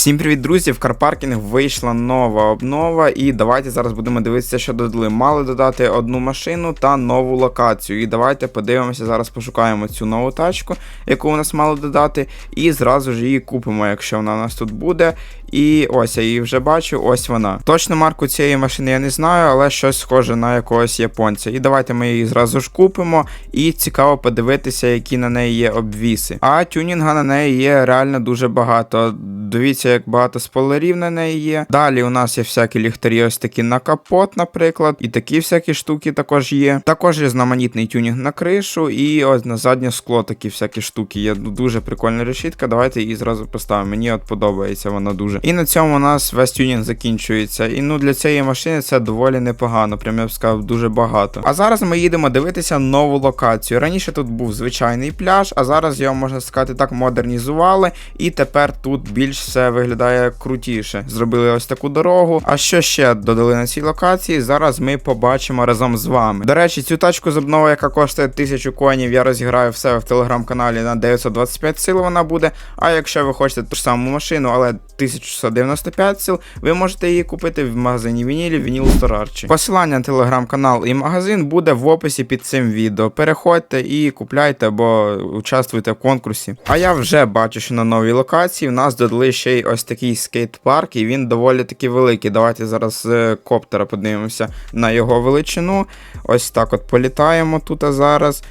Всім привіт, друзі! В карпаркінг вийшла нова обнова, і давайте зараз будемо дивитися, що додали. Мали додати одну машину та нову локацію. І давайте подивимося, зараз пошукаємо цю нову тачку, яку у нас мали додати, і зразу ж її купимо, якщо вона у нас тут буде. І ось я її вже бачу, ось вона. Точно марку цієї машини я не знаю, але щось схоже на якогось японця. І давайте ми її зразу ж купимо. І цікаво подивитися, які на неї є обвіси. А тюнінга на неї є реально дуже багато. Дивіться, як багато спойлерів на неї є. Далі у нас є всякі ліхтарі, ось такі на капот, наприклад. І такі всякі штуки також є. Також є знаменітний тюнінг на кришу, і ось на заднє скло такі всякі штуки. Є Ну, дуже прикольна решітка. Давайте її зразу поставимо. Мені от подобається вона дуже. І на цьому у нас весь тюнінг закінчується. І ну для цієї машини це доволі непогано. Прям я б сказав, дуже багато. А зараз ми їдемо дивитися нову локацію. Раніше тут був звичайний пляж, а зараз його можна сказати так модернізували. І тепер тут більш все виглядає крутіше. Зробили ось таку дорогу. А що ще додали на цій локації? Зараз ми побачимо разом з вами. До речі, цю тачку з яка коштує 1000 коїнів, я розіграю в себе в телеграм-каналі на 925 сил вона буде. А якщо ви хочете ту ж саму машину, але 1695 сил, ви можете її купити в магазині Вінілі Вініл Сторарчі. Посилання на телеграм-канал і магазин буде в описі під цим відео. Переходьте і купляйте або участвуйте в конкурсі. А я вже бачу, що на новій локації в нас додали ще й ось такий скейт-парк, і він доволі таки великий. Давайте зараз з коптера подивимося на його величину. Ось так от політаємо тут зараз.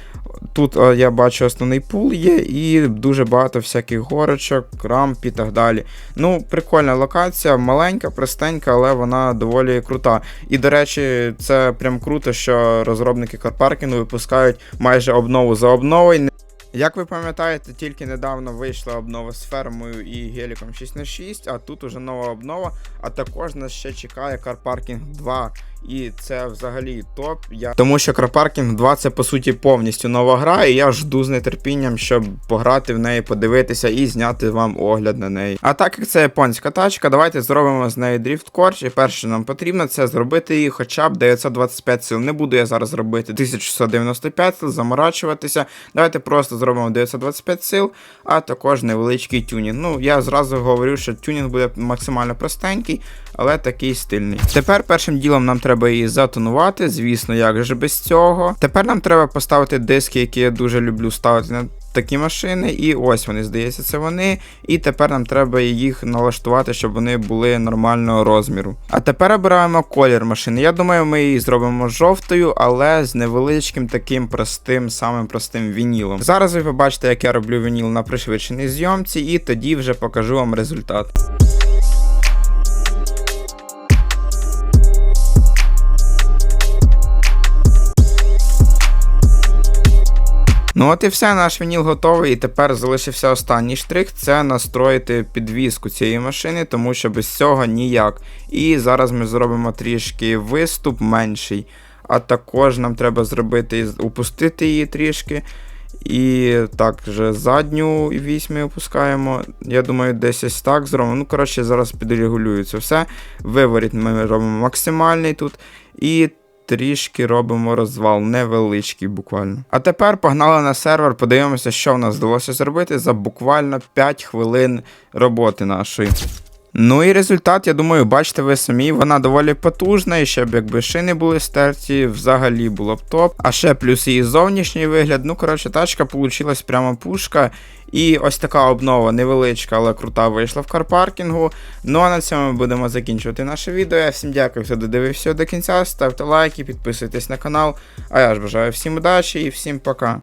Тут о, я бачу основний пул є, і дуже багато всяких горочок, рамп і так далі. Ну, прикольна локація, маленька, простенька, але вона доволі крута. І, до речі, це прям круто, що розробники карпаркінгу випускають майже обнову за обновою. Як ви пам'ятаєте, тільки недавно вийшла обнова з фермою і геліком 6х6, а тут уже нова обнова, а також нас ще чекає Карпаркінг 2. І це взагалі топ. Я... Тому що Карпаркінг 2 це по суті повністю нова гра, і я жду з нетерпінням, щоб пограти в неї, подивитися і зняти вам огляд на неї. А так як це японська тачка, давайте зробимо з неї дріфт-корч. І перше, що нам потрібно, це зробити її хоча б 925 сил. Не буду я зараз робити 1695 сил, заморачуватися. Давайте просто зробимо 925 сил, а також невеличкий тюнінг. Ну, я зразу говорю, що тюнінг буде максимально простенький, але такий стильний. Тепер першим ділом нам треба її затонувати, звісно, як же без цього. Тепер нам треба поставити диски, які я дуже люблю ставити на такі машини, і ось вони, здається, це вони. І тепер нам треба їх налаштувати, щоб вони були нормального розміру. А тепер обираємо колір машини. Я думаю, ми її зробимо жовтою, але з невеличким таким простим, самим простим вінілом. Зараз ви побачите, як я роблю вініл на пришвидшеній зйомці, і тоді вже покажу вам результат. Ну от і все, наш вініл готовий. І тепер залишився останній штрих це настроїти підвіску цієї машини, тому що без цього ніяк. І зараз ми зробимо трішки виступ менший. А також нам треба зробити упустити її трішки. І так же задню вісь опускаємо. Я думаю, десь ось так зробимо. Ну, коротше, зараз підрегулюю це все. Виворіт ми робимо максимальний тут. І трішки робимо розвал, невеличкий буквально. А тепер погнали на сервер, подивимося, що в нас вдалося зробити за буквально 5 хвилин роботи нашої. Ну і результат, я думаю, бачите ви самі, вона доволі потужна, і щоб якби шини були стерті, взагалі було б топ. А ще плюс її зовнішній вигляд. Ну, коротше, тачка получилась прямо пушка. І ось така обнова невеличка, але крута вийшла в карпаркінгу. Ну а на цьому ми будемо закінчувати наше відео. Я всім дякую, хто додивився до кінця. Ставте лайки, підписуйтесь на канал. А я ж бажаю всім удачі і всім пока.